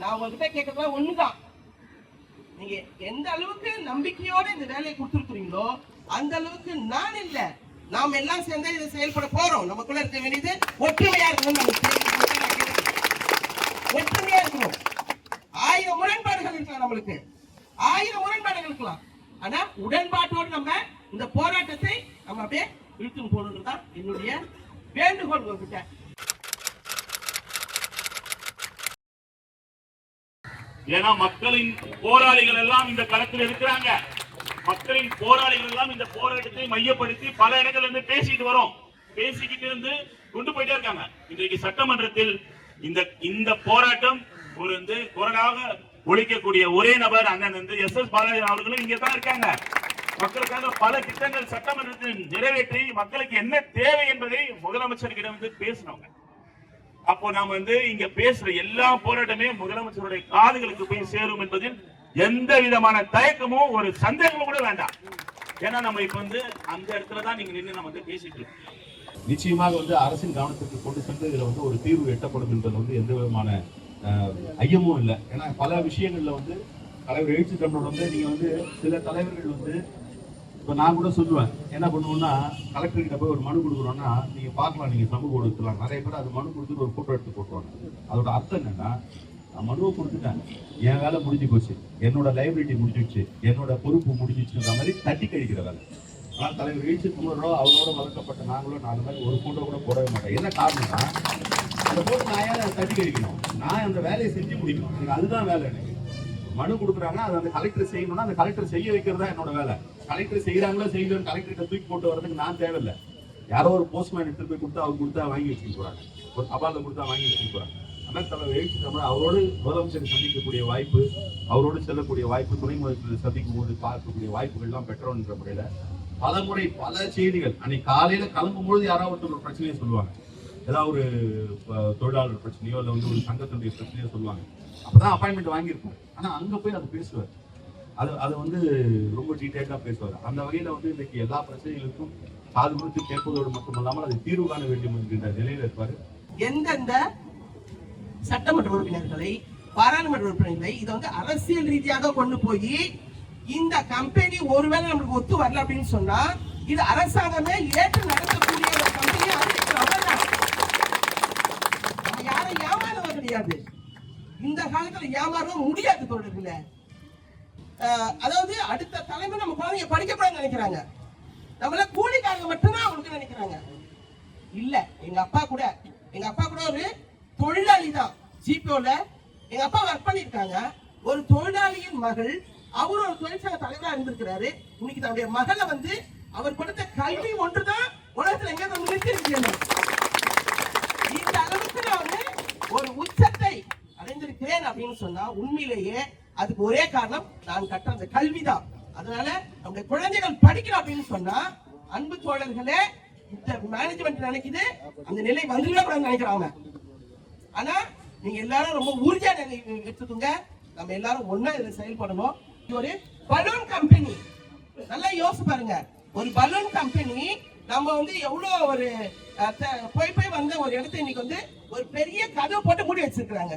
நான் உங்ககிட்ட கேட்கறதுலாம் ஒண்ணுதான். நீங்க எந்த அளவுக்கு நம்பிக்கையோட இந்த வேலையை கொடுத்துருக்குறீங்களோ அந்த அளவுக்கு நான் இல்லை. நாம் எல்லாம் சேர்ந்தா இதை செயல்பட போறோம். நமக்குள்ள இருக்க வேண்டியது ஒற்றுமையா இருக்கணும் நம்ம ஒற்றுமையா இருக்கணும் ஆயிரம் உங்களுக்கு. ஆயிரம் முரண்பாடுகள் இருக்கலாம். ஆனா உடன்பாட்டோடு நம்ம இந்த போராட்டத்தை நம்ம அப்படியே இழுத்துன்னு போகணுன்றது தான் என்னுடைய வேண்டுகோள் உங்ககிட்ட. ஏன்னா மக்களின் போராளிகள் எல்லாம் இந்த களத்தில் இருக்கிறாங்க. மக்களின் போராளிகள் எல்லாம் இந்த போராட்டத்தை மையப்படுத்தி பல இடங்கள்ல இருந்து பேசிட்டு வரோம். பேசிக்கிட்டு இருந்து கொண்டு போயிட்டே இருக்காங்க. இன்றைக்கு சட்டமன்றத்தில் இந்த இந்த போராட்டம் ஒரு வந்து குரலாக ஒழிக்கக்கூடிய ஒரே நபர் அண்ணன் வந்து எஸ் எஸ் பாலாஜி அவர்களும் இங்கே தான் இருக்காங்க. மக்களுக்காக பல திட்டங்கள் சட்டமன்றத்தில் நிறைவேற்றி மக்களுக்கு என்ன தேவை என்பதை முதலமைச்சர்கிட்ட வந்து பேசினவங்க அப்போ நாம வந்து இங்க பேசுற எல்லா போராட்டமே முதலமைச்சருடைய காதுகளுக்கு போய் சேரும் என்பதில் எந்த விதமான தயக்கமும் ஒரு சந்தேகமும் கூட வேண்டாம். ஏன்னா நம்ம இப்ப வந்து அந்த இடத்துல தான் நீங்க நின்று நம்ம வந்து பேசிட்டு இருக்கோம். நிச்சயமாக வந்து அரசின் கவனத்திற்கு கொண்டு சென்று இதுல வந்து ஒரு தீர்வு எட்டப்படும் என்பது வந்து எந்த விதமான ஐயமும் இல்லை. ஏன்னா பல விஷயங்களில் வந்து தலைவர் எழுச்சி தமிழோட வந்து நீங்கள் வந்து சில தலைவர்கள் வந்து இப்போ நான் கூட சொல்லுவேன். என்ன பண்ணுவோம்னா கலெக்டர்கிட்ட போய் ஒரு மனு கொடுக்குறோன்னா நீங்கள் பார்க்கலாம் நீங்கள் சமூக ஊடகத்துலாம் நிறைய பேர் அது மனு கொடுத்துட்டு ஒரு ஃபோட்டோ எடுத்து போட்டுருவாங்க. அதோட அர்த்தம் என்னன்னா நான் மனுவை கொடுத்துட்டேன். என் வேலை முடிஞ்சு போச்சு. என்னோட லைபிலிட்டி முடிஞ்சிடுச்சு. என்னோட பொறுப்பு முடிஞ்சிச்சுன்ற மாதிரி தட்டி கழிக்கிற வேலை. ஆனால் தலைவர் எழுச்சி தமிழரோ அவரோட வளர்க்கப்பட்ட நாங்களும் நாலு மாதிரி ஒரு ஃபோட்டோ கூட போடவே மாட்டோம். என்ன காரணம்னா அதை போட்டு நான் ஏன் அதை தட்டி கழிக்கணும் நான் அந்த வேலையை செஞ்சு முடிக்கணும். எனக்கு அதுதான் வேலை எனக்கு. மனு கொடுக்குறாங்கன்னா அதை அந்த கலெக்டர் செய்யணும்னா அந்த கலெக்டர் செய்ய வைக்கிறது தான் என்னோட வேலை. கலெக்டர் செய்கிறாங்களோ செய்யலன்னு கலெக்டர்கிட்ட தூக்கி போட்டு வரதுக்கு நான் தேவையில்லை. யாரோ ஒரு போஸ்ட்மேன் எடுத்து போய் கொடுத்தா அவர் கொடுத்தா வாங்கி வச்சுட்டு போறாங்க. ஒரு தபாலில் கொடுத்தா வாங்கி வச்சுட்டு போறாங்க. ஆனால் தலைவர் எழுச்சி தமிழ் அவரோடு முதலமைச்சர் சந்திக்கக்கூடிய வாய்ப்பு அவரோடு செல்லக்கூடிய வாய்ப்பு துணை முதலமைச்சர் சந்திக்கும் போது பார்க்கக்கூடிய வாய்ப்புகள்லாம் பெற்றோன்ற முறையில் பல முறை பல செய்திகள். அன்னைக்கு காலையில் கிளம்பும் பொழுது யாராவது ஒருத்தர் ஒரு பிரச்சனையை சொல்லுவாங்க. ஏதாவது ஒரு தொழிலாளர் பிரச்சனையோ இல்லை வந்து ஒரு சங்கத்தினுடைய பிரச்சனையோ சொல்லுவாங்க. அப்பதான் அப்பாயின்மெண்ட் வாங்கியிருப்போம். ஆனா அங்க போய் அதை பேசுவார். அது அது வந்து ரொம்ப டீட்டெயிலாக பேசுவார். அந்த வகையில் வந்து இன்னைக்கு எல்லா பிரச்சனைகளுக்கும் காது கொடுத்து கேட்பதோடு மட்டுமல்லாமல் அதை தீர்வு காண வேண்டும் என்கின்ற நிலையில் இருப்பார். எந்தெந்த சட்டமன்ற உறுப்பினர்களை பாராளுமன்ற உறுப்பினர்களை இதை வந்து அரசியல் ரீதியாக கொண்டு போய் இந்த கம்பெனி ஒருவேளை நம்மளுக்கு ஒத்து வரல அப்படின்னு சொன்னா இது அரசாங்கமே ஏற்று நடத்த ஒரு கம்பெனி அறிவிக்கிறோம் அவ்வளவுதான். நம்ம யாரும் முடியாது. இந்த காலத்துல ஏமாறவும் முடியாது தோழர்களே. அதாவது அடுத்த தலைமுறை நம்ம குழந்தைங்க படிக்கப்படாது நினைக்கிறாங்க. நம்மள கூலிக்காரங்க மட்டும்தான் அவங்களுக்கு நினைக்கிறாங்க. இல்ல எங்க அப்பா கூட எங்க அப்பா கூட ஒரு தொழிலாளி தான் ஜிபிஓல எங்க அப்பா ஒர்க் பண்ணிருக்காங்க ஒரு தொழிலாளியின் மகள் அவர் ஒரு தொழிற்சங்க தலைவரா இருந்திருக்கிறாரு. இன்னைக்கு தன்னுடைய மகளை வந்து அவர் கொடுத்த கல்வி ஒன்றுதான் உலகத்துல எங்க நம்ம நிறுத்திருக்கணும் இந்த அளவுக்கு ஒரு உச்சத்தை அடைந்திருக்கிறேன் அப்படின்னு சொன்னா உண்மையிலேயே அதுக்கு ஒரே காரணம் நான் கட்ட அந்த கல்விதான். அதனால நம்முடைய குழந்தைகள் படிக்கணும் அப்படின்னு சொன்னா அன்பு தோழர்களே இந்த மேனேஜ்மெண்ட் நினைக்குது அந்த நிலை வந்துடக்கூடாதுன்னு நினைக்கிறாங்க ஆனா நீங்க எல்லாரும் ரொம்ப உறுதியா நிலை எடுத்துக்கோங்க. நம்ம எல்லாரும் ஒன்னா இதுல செயல்படணும். இது ஒரு பலூன் கம்பெனி நல்லா யோசிச்சு பாருங்க. ஒரு பலூன் கம்பெனி நம்ம வந்து எவ்வளோ ஒரு போய் போய் வந்த ஒரு இடத்த இன்னைக்கு வந்து ஒரு பெரிய கதவு போட்டு மூடி வச்சிருக்கிறாங்க.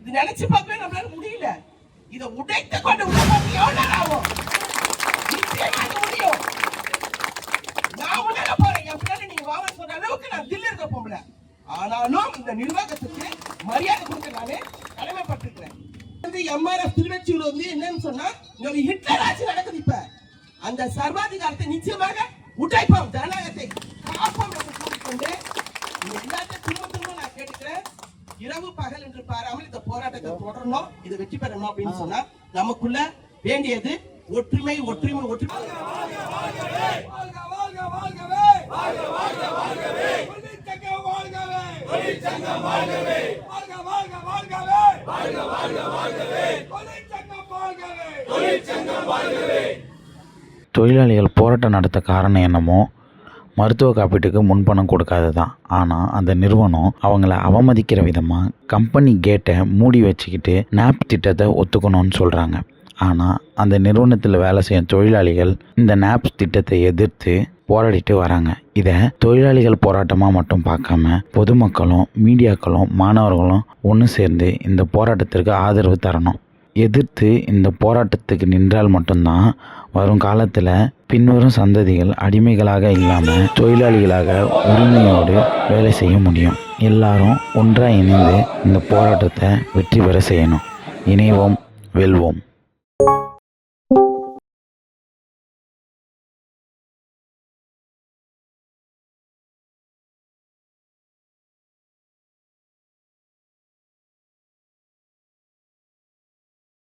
இது நினைச்சு பார்க்கவே நம்மளால முடியல. இதை உடைத்து கொண்டு உள்ள பார்த்து நேரம் ஆகும்? நிச்சயமா முடியும். நான் உணர போறேன். என் பின்னாடி நீங்க வாங்க சொல்ற அளவுக்கு நான் தில்லு இருக்க போகல. ஆனாலும் இந்த நிர்வாகத்துக்கு மரியாதை கொடுக்க நானு கடமைப்பட்டிருக்கிறேன். வந்து எம்ஆர்எஃப் திருவெற்றியூர் வந்து என்னன்னு சொன்னா இன்னொரு ஹிட்லர் ஆட்சி நடக்குது இப்ப. அந்த சர்வாதிகாரத்தை நிச்சயமாக உடைப்போம் ஜனநாயகத்தை காப்போம் என்று கூறிக்கொண்டு எல்லாத்தையும் திரும்ப திரும்ப நான் கேட்டுக்கிறேன் இரவு பகல் என்று பாராமல் இந்த போராட்டத்தை தொடரணும் இது வெற்றி பெறணும் அப்படின்னு சொன்னா நமக்குள்ள வேண்டியது ஒற்றுமை ஒற்றுமை ஒற்றுமை தொழிலாளிகள் போராட்டம் நடத்த காரணம் என்னமோ மருத்துவ காப்பீட்டுக்கு முன்பணம் கொடுக்காது தான் ஆனால் அந்த நிறுவனம் அவங்கள அவமதிக்கிற விதமாக கம்பெனி கேட்டை மூடி வச்சுக்கிட்டு நாப் திட்டத்தை ஒத்துக்கணும்னு சொல்கிறாங்க ஆனால் அந்த நிறுவனத்தில் வேலை செய்யும் தொழிலாளிகள் இந்த நாப்ஸ் திட்டத்தை எதிர்த்து போராடிட்டு வராங்க. இதை தொழிலாளிகள் போராட்டமாக மட்டும் பார்க்காம பொதுமக்களும் மீடியாக்களும் மாணவர்களும் ஒன்று சேர்ந்து இந்த போராட்டத்திற்கு ஆதரவு தரணும். எதிர்த்து இந்த போராட்டத்துக்கு நின்றால் மட்டும்தான் வரும் காலத்தில் பின்வரும் சந்ததிகள் அடிமைகளாக இல்லாமல் தொழிலாளிகளாக உரிமையோடு வேலை செய்ய முடியும். எல்லாரும் ஒன்றாக இணைந்து இந்த போராட்டத்தை வெற்றி பெற செய்யணும். இணைவோம் வெல்வோம்.